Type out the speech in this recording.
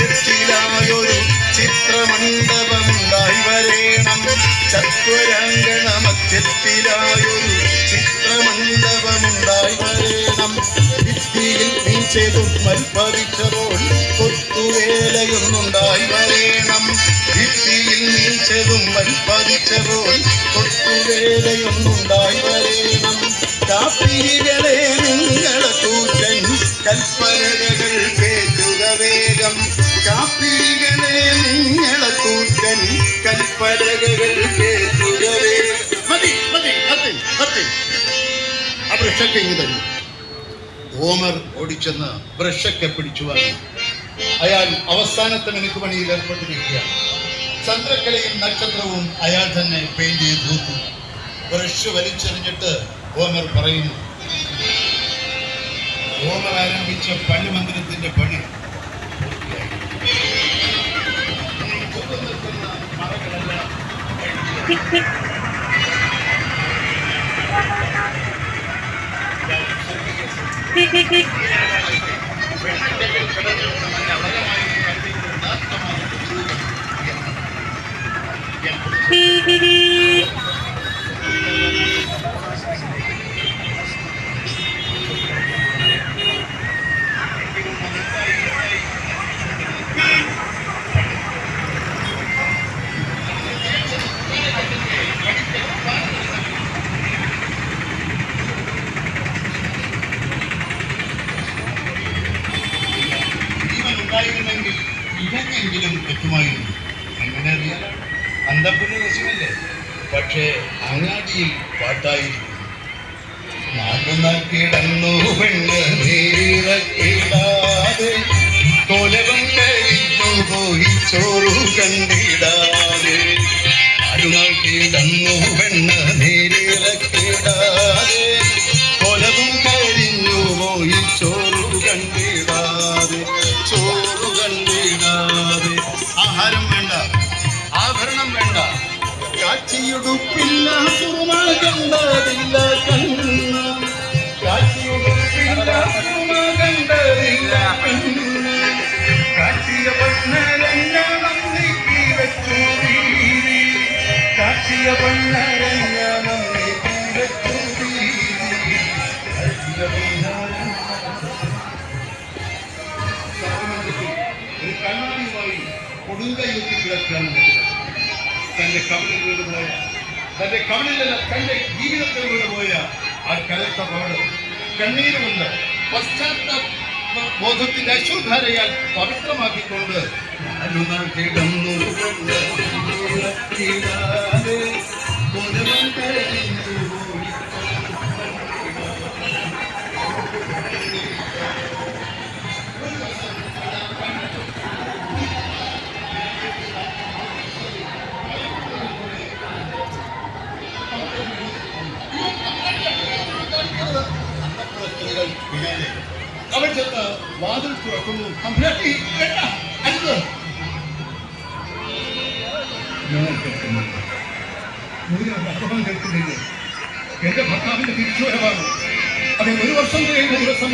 മധ്യത്തിലായൊരു ചിത്രമണ്ഡപമുണ്ടായി വരേണം ചത്വരംഗണമധ്യത്തിലായൊരു ചിത്രമണ്ഡപമുണ്ടായി വരേണം ഭിത്തിയിൽ നീച്ചതും മൽപ്പതിച്ചപ്പോൾ കൊത്തുവേലയൊന്നുണ്ടായി വരേണം ഭിത്തിയിൽ നീച്ചതും മൽപ്പതിച്ചപ്പോൾ കൊത്തുവേലയൊന്നുണ്ടായി വരേണം കൽപ്പനകൾ കേട്ടുക വേഗം. കൂറ്റൻ തരും. ഓമർ ഓടിച്ചെന്ന് ബ്രഷൊക്കെ പിടിച്ചു വാങ്ങി. അയാൾ അവസാനത്തെ മിനുക്ക് പണിയിൽ ഏർപ്പെട്ടിരിക്കുകയാണ്. ചന്ദ്രക്കലയും നക്ഷത്രവും അയാൾ തന്നെ പെയിന്റ് ചെയ്ത് തൂത്തു. ബ്രഷ് വലിച്ചെറിഞ്ഞിട്ട് ഓമർ പറയുന്നു ഓമർ ആരംഭിച്ച പള്ളിമന്ദിരത്തിന്റെ പണി Thank you. ഉണ്ടായിരുന്നെങ്കിൽ ഇവനെങ്കിലും എത്തുമായിരുന്നു എങ്ങനെ അറിയാം അന്തപ്പുര രസമല്ലേ പക്ഷേ അങ്ങാടിയിൽ പാട്ടായിരുന്നു. കിടന്നു പെണ്ണ് പോയി ചോറു കണ്ടിടാതെ നാടുനാൾ കിടന്നു കൊടുങ്കൈയൊത്തി കിടക്കുകയാണ് മനുഷ്യൻ. തന്റെ കവലിൽ പോയ തന്റെ കവലിലല്ല തന്റെ ജീവിതത്തിലൂടെ പോയ ആ കലത്ത പാട് കണ്ണീരുമുണ്ട് പശ്ചാത്തല ബോധത്തിന്റെ അശ്വധാരയാൽ പവിത്രമാക്കിക്കൊണ്ട് കിടന്നു വാതിൽ തുറക്കുന്നു. തമ്പുരാട്ടി, വേണ്ട. നിങ്ങൾ അപകടം കേൾക്കുന്നില്ലേ? എന്റെ ഭർത്താവിന്റെ തിരിച്ചുവരവാണ്. അതെ ഒരു വർഷം കഴിയുന്ന ദിവസം